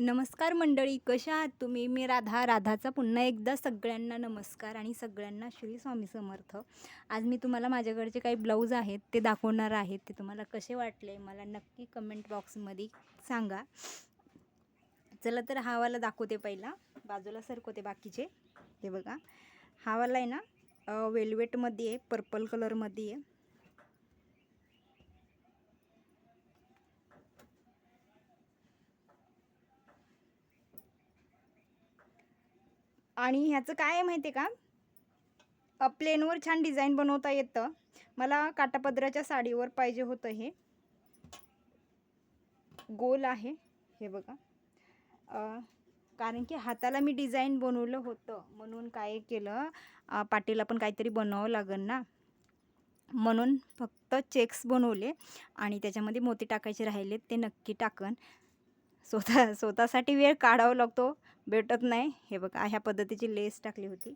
नमस्कार मंडळी कशा आहात तुम्ही? मी राधा. राधाचा पुन्हा एकदा सगळ्यांना नमस्कार आणि सगळ्यांना श्री स्वामी समर्थ. आज मी तुम्हाला माझ्याकडचे काही ब्लाऊज आहेत ते दाखवणार आहेत ते तुम्हाला कसे वाटले मला नक्की कमेंट बॉक्समध्ये सांगा. चला तर हावाला दाखवते पहिला. बाजूला सरकवते बाकीचे. हे बघा. हावाला आहे ना वेल्वेटमध्ये आहे पर्पल कलरमध्ये आहे. आणि ह्याचं काय आहे माहिती आहे का प्लेनवर छान डिझाईन बनवता येतं. मला काटापदराच्या साडीवर पाहिजे होतं हे. गोल आहे. हे बघा. कारण की हाताला मी डिझाईन बनवलं होतं. म्हणून काय केलं? पाटीला पण काहीतरी बनवावं लागेल ना. म्हणून फक्त चेक्स बनवले आणि त्याच्यामध्ये मोती टाकायचे राहिले ते नक्की टाकन. स्वतः स्वतःसाठी वेळ काढावा लागतो. भेटत नाही. हे बघा ह्या पद्धतीची लेस टाकली होती.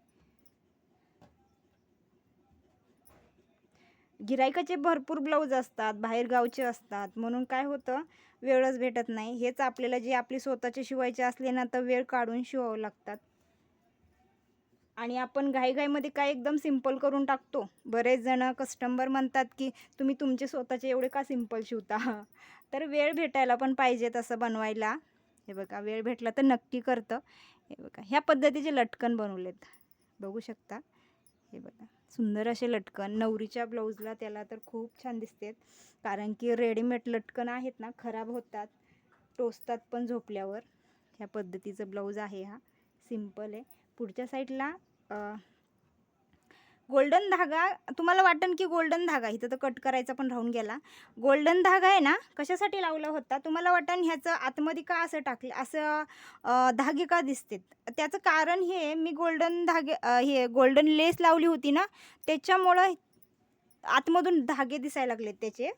गिरायकाचे भरपूर ब्लाऊज असतात बाहेर गावचे असतात. म्हणून काय होतं वेळच भेटत नाही. हेच आपल्याला जे आपली स्वतःचे शिवायचे असले ना तर वेळ काढून शिवावं लागतात. आणि आपण घाईघाईमध्ये काय एकदम सिंपल करून टाकतो. बरेच जण कस्टमर म्हणतात की तुम्ही तुमचे स्वतःचे एवढे का सिंपल शिवता? तर वेळ भेटायला पण पाहिजे तसं बनवायला. हे बघा वेळ भेटला तर नक्की करतं. हे बघा ह्या पद्धतीचे लटकन बनवलेत. बघू शकता. हे बघा सुंदर असे लटकन. नवरीच्या ब्लाऊजला त्याला तर खूप छान दिसतेत कारण की रेडीमेड लटकन आहेत ना खराब होतात. टोचतात पण झोपल्यावर. ह्या पद्धतीचं ब्लाऊज आहे हा. सिंपल आहे. पुढच्या साईडला गोल्डन धागा तुम्हाला वाटन की गोल्डन धागा इथं तर कट करायचा पण राहून गेला. गोल्डन धागा आहे ना कशासाठी लावला होता? तुम्हाला वाटन ह्याचं आतमध्ये का असं टाकलं असं धागे का दिसतेत त्याचं कारण हे मी गोल्डन धागे हे गोल्डन लेस लावली होती ना त्याच्यामुळं आतमधून धागे दिसायला लागलेत त्याचे.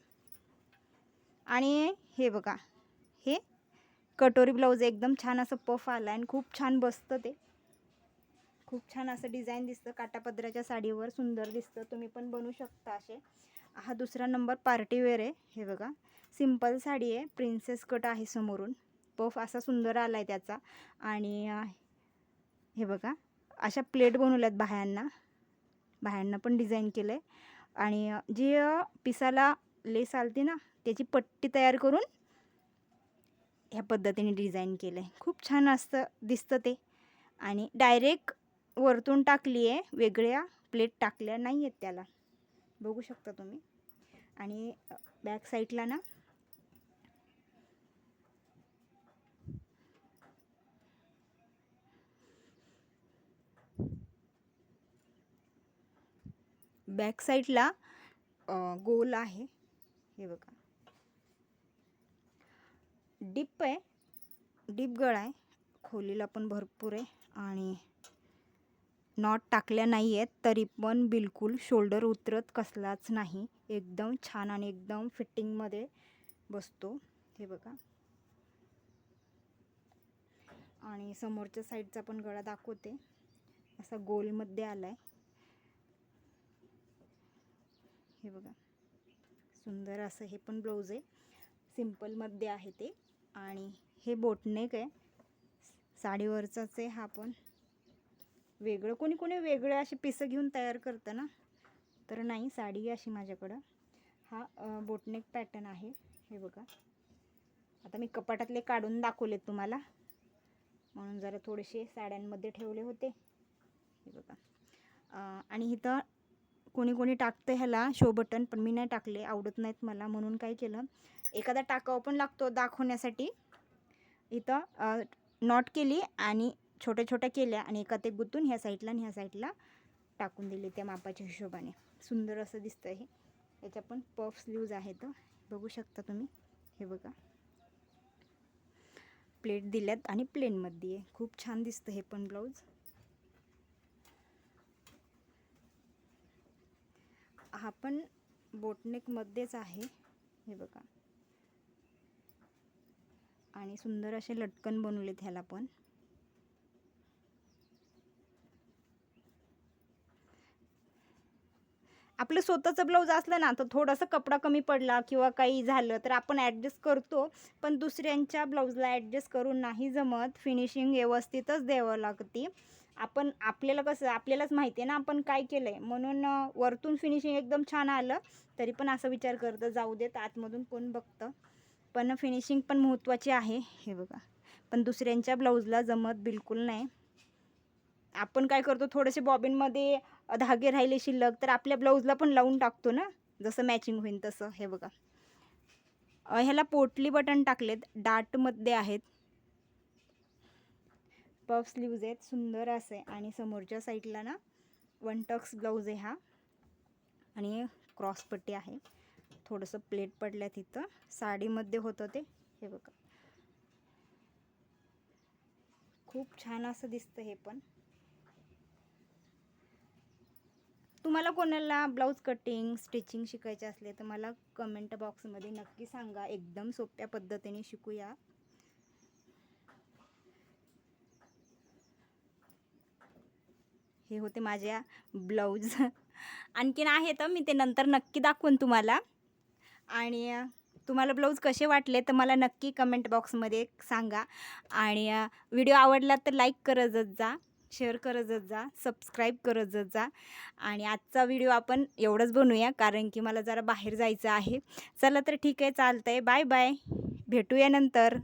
आणि हे बघा हे कटोरी ब्लाऊज एकदम छान असं पफ आला आणि खूप छान बसतं ते. खूप छान असं डिझाईन दिसतं. काटापदराच्या साडीवर सुंदर दिसतं. तुम्ही पण बनवू शकता असे. हा दुसरा नंबर पार्टीवेअर आहे. हे बघा. सिंपल साडी आहे. प्रिन्सेस कट आहे समोरून. पफ असा सुंदर आला आहे त्याचा. आणि हे बघा. अशा प्लेट बनवल्यात बाह्यांना. बाह्यांना पण डिझाईन केलं आहे आणि जी पिसाला लेस आलती ना त्याची पट्टी तयार करून ह्या पद्धतीने डिझाईन केलं आहे खूप छान असतं दिसतं ते. आणि डायरेक्ट वरतून टाकली आहे वेगळ्या प्लेट टाकल्या नाही आहेत त्याला. बघू शकता तुम्ही. आणि बॅक साईडला ना बॅक साईडला गोल आहे. हे बघा. डिप आहे. डीप गळ आहे. खोलीला पण भरपूर आहे. आणि नॉट टाकल्या नाही आहेत तरी पण बिलकुल शोल्डर उतरत कसलाच नाही. एकदम छान आणि एकदम फिटिंगमध्ये बसतो. हे बघा. आणि समोरच्या साईडचा पण गळा दाखवते. असा गोलमध्ये आला आहे हे बघा. सुंदर असं हे पण ब्लाऊज आहे. सिम्पलमध्ये आहे ते. आणि हे बोटनेक आहे. साडीवरचाच आहे हा पण. वेगळं. कोणी कोणी वेगळं असे पिसं घेऊन तयार करतं ना? तर नाही साडी अशी माझ्याकडं. हा बोटनेक पॅटर्न आहे. हे बघा. आता मी कपाटातले काढून दाखवलेत तुम्हाला. म्हणून जरा थोडेसे साड्यांमध्ये ठेवले होते. हे बघा. आणि इथं कोणी कोणी टाकतं ह्याला शो बटन पण मी नाही टाकले. आवडत नाहीत मला. म्हणून काय केलं? एखादा टाकावं पण लागतो दाखवण्यासाठी. इथं नॉट केली आणि छोट्या छोट्या केल्या आणि एका ते गुंतून ह्या साईडला आणि ह्या साईडला टाकून दिली त्या मापाच्या हिशोबाने. सुंदर असं दिसतं हे. याच्या पण पफ स्लीव्ज आहेत हो. बघू शकता तुम्ही. हे बघा. प्लेट दिल्यात आणि प्लेनमध्ये आहे. खूप छान दिसतं हे पण ब्लाऊज हा पण बोटनेकमध्येच आहे. हे बघा. आणि सुंदर असे लटकन बनवलेत ह्याला पण. आपलं स्वतःचं ब्लाऊज असलं ना तर थोडासा कपडा कमी पडला किंवा काही झालं तर आपण ॲडजस्ट करतो. पण दुसऱ्यांच्या ब्लाऊजला ॲडजस्ट करून नाही जमत. फिनिशिंग व्यवस्थितच द्यावं लागते. आपण आपल्याला कसं आपल्यालाच माहिती आहे ना आपण काय केलं आहे म्हणून वरतून फिनिशिंग एकदम छान आलं तरी पण असा विचार करतं जाऊ देत आतमधून कोण बघतं. पण फिनिशिंग पण महत्त्वाची आहे हे बघा. पण दुसऱ्यांच्या ब्लाऊजला जमत बिलकुल नाही. आपण काय करतो थोडेसे बॉबिनमध्ये धागे राहिले शिल्लक तर आपल्या ब्लाऊजला पण लावून टाकतो ना? जसं मॅचिंग होईल तसं हे बघा. ह्याला पोटली बटन टाकलेत डाटमध्ये आहेत. पफ स्लीव्ज आहेत सुंदर असे. आणि समोरच्या साईडला ना वन टक्स ब्लाऊज आहे हा. आणि क्रॉसपट्टी आहे. थोडंसं प्लेट पडल्या तिथं. साडीमध्ये होतं ते. हे बघा. खूप छान असं दिसतं हे पण. तुम्हाला कोणाला ब्लाऊज कटिंग स्टिचिंग शिकायचे असले तर मला कमेंट बॉक्समध्ये नक्की सांगा. एकदम सोप्या पद्धतीने शिकूया. हे होते माझ्या ब्लाऊज. आणखीन आहे तर मी ते नंतर नक्की दाखवून तुम्हाला. आणि तुम्हाला ब्लाऊज कसे वाटले तर मला नक्की कमेंट बॉक्समध्ये सांगा. आणि व्हिडिओ आवडला तर लाईक करतच जा. शेअर करतच जा सबस्क्राईब करतच जा. आणि आजचा व्हिडिओ आपण एवढंच बनवूया कारण की मला जरा बाहेर जायचं आहे. चला तर ठीक आहे चालतं आहे बाय बाय भेटूया नंतर.